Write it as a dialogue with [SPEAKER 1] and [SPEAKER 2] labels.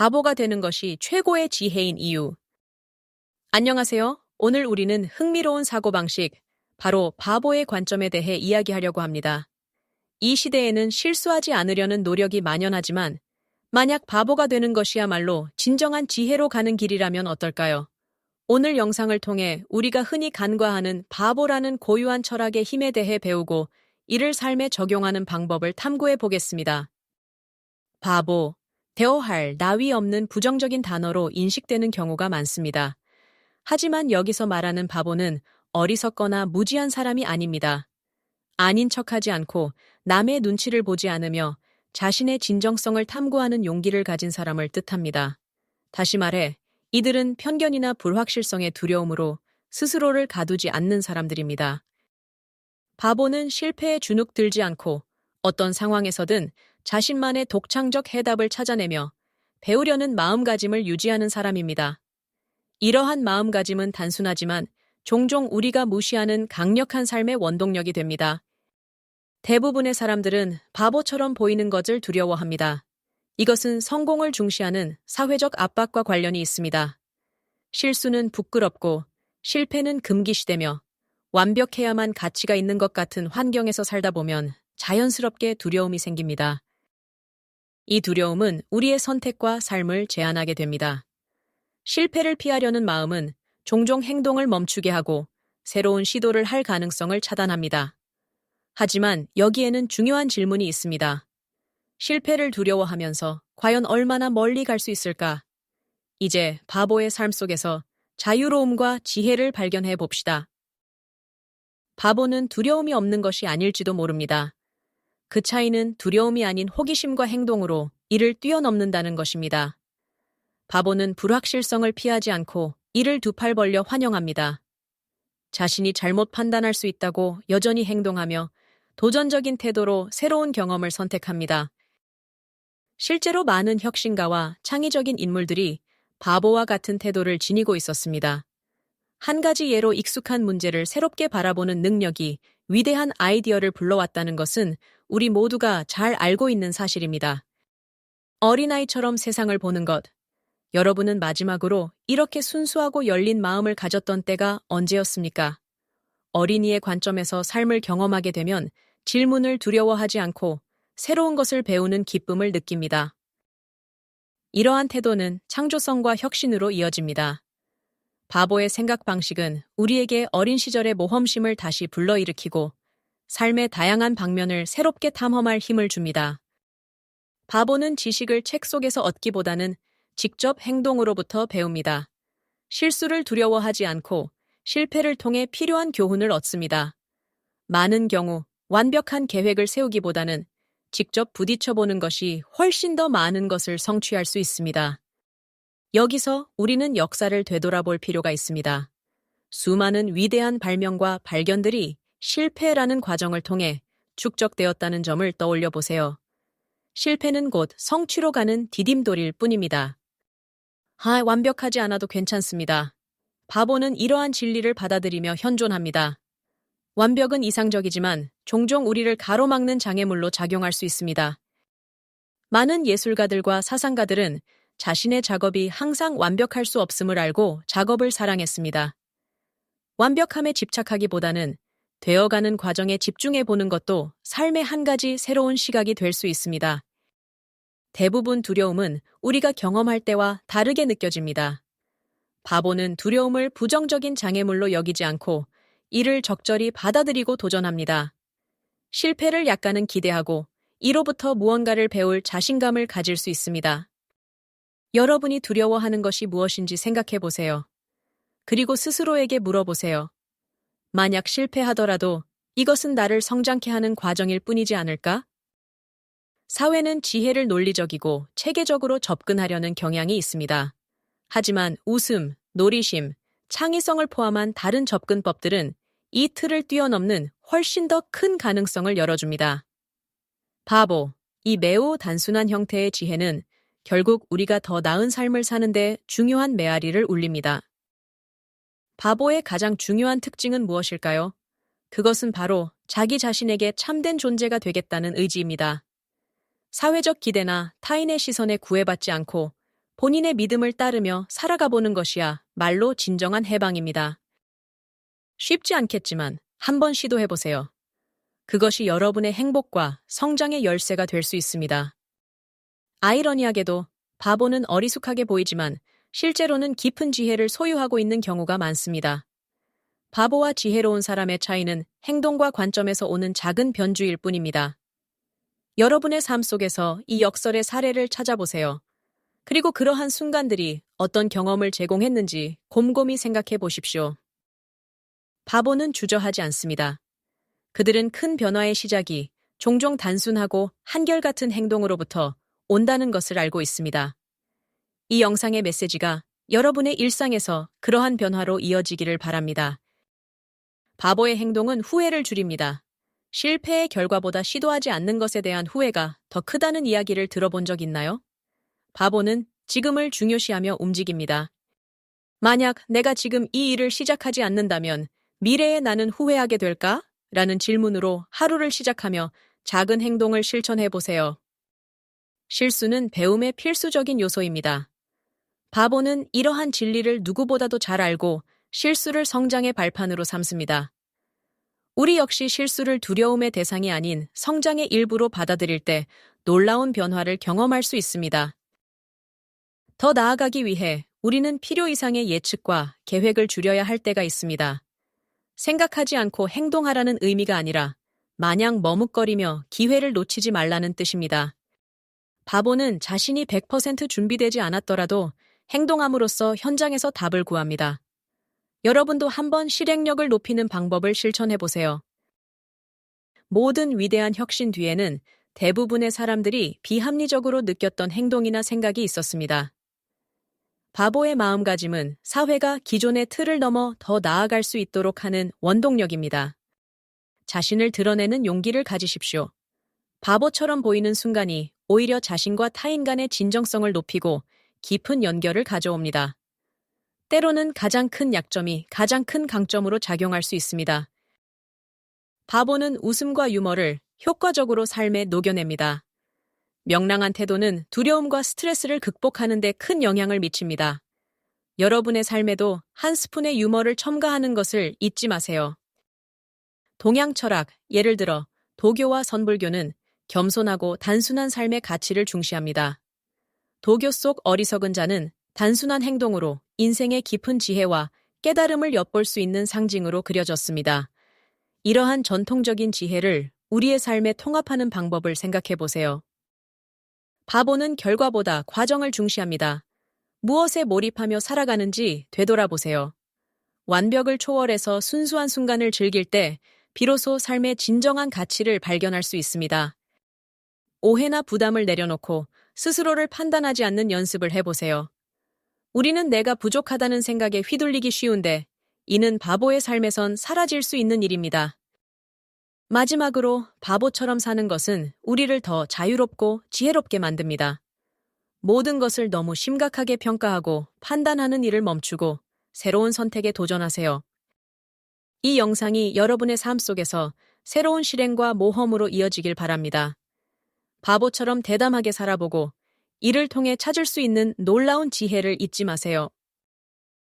[SPEAKER 1] 바보가 되는 것이 최고의 지혜인 이유. 안녕하세요. 오늘 우리는 흥미로운 사고방식, 바로 바보의 관점에 대해 이야기하려고 합니다. 이 시대에는 실수하지 않으려는 노력이 만연하지만, 만약 바보가 되는 것이야말로 진정한 지혜로 가는 길이라면 어떨까요? 오늘 영상을 통해 우리가 흔히 간과하는 바보라는 고유한 철학의 힘에 대해 배우고 이를 삶에 적용하는 방법을 탐구해 보겠습니다. 바보, 대어할 나위 없는 부정적인 단어로 인식되는 경우가 많습니다. 하지만 여기서 말하는 바보는 어리석거나 무지한 사람이 아닙니다. 아닌 척하지 않고 남의 눈치를 보지 않으며 자신의 진정성을 탐구하는 용기를 가진 사람을 뜻합니다. 다시 말해, 이들은 편견이나 불확실성의 두려움으로 스스로를 가두지 않는 사람들입니다. 바보는 실패에 주눅 들지 않고 어떤 상황에서든 자신만의 독창적 해답을 찾아내며 배우려는 마음가짐을 유지하는 사람입니다. 이러한 마음가짐은 단순하지만 종종 우리가 무시하는 강력한 삶의 원동력이 됩니다. 대부분의 사람들은 바보처럼 보이는 것을 두려워합니다. 이것은 성공을 중시하는 사회적 압박과 관련이 있습니다. 실수는 부끄럽고 실패는 금기시되며 완벽해야만 가치가 있는 것 같은 환경에서 살다 보면 자연스럽게 두려움이 생깁니다. 이 두려움은 우리의 선택과 삶을 제한하게 됩니다. 실패를 피하려는 마음은 종종 행동을 멈추게 하고 새로운 시도를 할 가능성을 차단합니다. 하지만 여기에는 중요한 질문이 있습니다. 실패를 두려워하면서 과연 얼마나 멀리 갈 수 있을까? 이제 바보의 삶 속에서 자유로움과 지혜를 발견해 봅시다. 바보는 두려움이 없는 것이 아닐지도 모릅니다. 그 차이는 두려움이 아닌 호기심과 행동으로 이를 뛰어넘는다는 것입니다. 바보는 불확실성을 피하지 않고 이를 두 팔 벌려 환영합니다. 자신이 잘못 판단할 수 있다고 여전히 행동하며 도전적인 태도로 새로운 경험을 선택합니다. 실제로 많은 혁신가와 창의적인 인물들이 바보와 같은 태도를 지니고 있었습니다. 한 가지 예로 익숙한 문제를 새롭게 바라보는 능력이 위대한 아이디어를 불러왔다는 것은 우리 모두가 잘 알고 있는 사실입니다. 어린아이처럼 세상을 보는 것. 여러분은 마지막으로 이렇게 순수하고 열린 마음을 가졌던 때가 언제였습니까? 어린이의 관점에서 삶을 경험하게 되면 질문을 두려워하지 않고 새로운 것을 배우는 기쁨을 느낍니다. 이러한 태도는 창조성과 혁신으로 이어집니다. 바보의 생각 방식은 우리에게 어린 시절의 모험심을 다시 불러일으키고 삶의 다양한 방면을 새롭게 탐험할 힘을 줍니다. 바보는 지식을 책 속에서 얻기보다는 직접 행동으로부터 배웁니다. 실수를 두려워하지 않고 실패를 통해 필요한 교훈을 얻습니다. 많은 경우 완벽한 계획을 세우기보다는 직접 부딪혀보는 것이 훨씬 더 많은 것을 성취할 수 있습니다. 여기서 우리는 역사를 되돌아볼 필요가 있습니다. 수많은 위대한 발명과 발견들이 실패라는 과정을 통해 축적되었다는 점을 떠올려 보세요. 실패는 곧 성취로 가는 디딤돌일 뿐입니다. 아, 완벽하지 않아도 괜찮습니다. 바보는 이러한 진리를 받아들이며 현존합니다. 완벽은 이상적이지만 종종 우리를 가로막는 장애물로 작용할 수 있습니다. 많은 예술가들과 사상가들은 자신의 작업이 항상 완벽할 수 없음을 알고 작업을 사랑했습니다. 완벽함에 집착하기보다는 되어가는 과정에 집중해 보는 것도 삶의 한 가지 새로운 시각이 될 수 있습니다. 대부분 두려움은 우리가 경험할 때와 다르게 느껴집니다. 바보는 두려움을 부정적인 장애물로 여기지 않고 이를 적절히 받아들이고 도전합니다. 실패를 약간은 기대하고 이로부터 무언가를 배울 자신감을 가질 수 있습니다. 여러분이 두려워하는 것이 무엇인지 생각해 보세요. 그리고 스스로에게 물어보세요. 만약 실패하더라도 이것은 나를 성장케 하는 과정일 뿐이지 않을까? 사회는 지혜를 논리적이고 체계적으로 접근하려는 경향이 있습니다. 하지만 웃음, 놀이심, 창의성을 포함한 다른 접근법들은 이 틀을 뛰어넘는 훨씬 더 큰 가능성을 열어줍니다. 바보, 이 매우 단순한 형태의 지혜는 결국 우리가 더 나은 삶을 사는데 중요한 메아리를 울립니다. 바보의 가장 중요한 특징은 무엇일까요? 그것은 바로 자기 자신에게 참된 존재가 되겠다는 의지입니다. 사회적 기대나 타인의 시선에 구애받지 않고 본인의 믿음을 따르며 살아가 보는 것이야 말로 진정한 해방입니다. 쉽지 않겠지만 한번 시도해 보세요. 그것이 여러분의 행복과 성장의 열쇠가 될 수 있습니다. 아이러니하게도 바보는 어리숙하게 보이지만 실제로는 깊은 지혜를 소유하고 있는 경우가 많습니다. 바보와 지혜로운 사람의 차이는 행동과 관점에서 오는 작은 변주일 뿐입니다. 여러분의 삶 속에서 이 역설의 사례를 찾아보세요. 그리고 그러한 순간들이 어떤 경험을 제공했는지 곰곰이 생각해 보십시오. 바보는 주저하지 않습니다. 그들은 큰 변화의 시작이 종종 단순하고 한결같은 행동으로부터 온다는 것을 알고 있습니다. 이 영상의 메시지가 여러분의 일상에서 그러한 변화로 이어지기를 바랍니다. 바보의 행동은 후회를 줄입니다. 실패의 결과보다 시도하지 않는 것에 대한 후회가 더 크다는 이야기를 들어본 적 있나요? 바보는 지금을 중요시하며 움직입니다. 만약 내가 지금 이 일을 시작하지 않는다면 미래에 나는 후회하게 될까? 라는 질문으로 하루를 시작하며 작은 행동을 실천해 보세요. 실수는 배움의 필수적인 요소입니다. 바보는 이러한 진리를 누구보다도 잘 알고 실수를 성장의 발판으로 삼습니다. 우리 역시 실수를 두려움의 대상이 아닌 성장의 일부로 받아들일 때 놀라운 변화를 경험할 수 있습니다. 더 나아가기 위해 우리는 필요 이상의 예측과 계획을 줄여야 할 때가 있습니다. 생각하지 않고 행동하라는 의미가 아니라 마냥 머뭇거리며 기회를 놓치지 말라는 뜻입니다. 바보는 자신이 100% 준비되지 않았더라도 행동함으로써 현장에서 답을 구합니다. 여러분도 한번 실행력을 높이는 방법을 실천해 보세요. 모든 위대한 혁신 뒤에는 대부분의 사람들이 비합리적으로 느꼈던 행동이나 생각이 있었습니다. 바보의 마음가짐은 사회가 기존의 틀을 넘어 더 나아갈 수 있도록 하는 원동력입니다. 자신을 드러내는 용기를 가지십시오. 바보처럼 보이는 순간이 오히려 자신과 타인 간의 진정성을 높이고 깊은 연결을 가져옵니다. 때로는 가장 큰 약점이 가장 큰 강점으로 작용할 수 있습니다. 바보는 웃음과 유머를 효과적으로 삶에 녹여냅니다. 명랑한 태도는 두려움과 스트레스를 극복하는 데 큰 영향을 미칩니다. 여러분의 삶에도 한 스푼의 유머를 첨가하는 것을 잊지 마세요. 동양 철학, 예를 들어 도교와 선불교는 겸손하고 단순한 삶의 가치를 중시합니다. 도교 속 어리석은 자는 단순한 행동으로 인생의 깊은 지혜와 깨달음을 엿볼 수 있는 상징으로 그려졌습니다. 이러한 전통적인 지혜를 우리의 삶에 통합하는 방법을 생각해 보세요. 바보는 결과보다 과정을 중시합니다. 무엇에 몰입하며 살아가는지 되돌아보세요. 완벽을 초월해서 순수한 순간을 즐길 때 비로소 삶의 진정한 가치를 발견할 수 있습니다. 오해나 부담을 내려놓고 스스로를 판단하지 않는 연습을 해보세요. 우리는 내가 부족하다는 생각에 휘둘리기 쉬운데 이는 바보의 삶에선 사라질 수 있는 일입니다. 마지막으로 바보처럼 사는 것은 우리를 더 자유롭고 지혜롭게 만듭니다. 모든 것을 너무 심각하게 평가하고 판단하는 일을 멈추고 새로운 선택에 도전하세요. 이 영상이 여러분의 삶 속에서 새로운 실행과 모험으로 이어지길 바랍니다. 바보처럼 대담하게 살아보고 이를 통해 찾을 수 있는 놀라운 지혜를 잊지 마세요.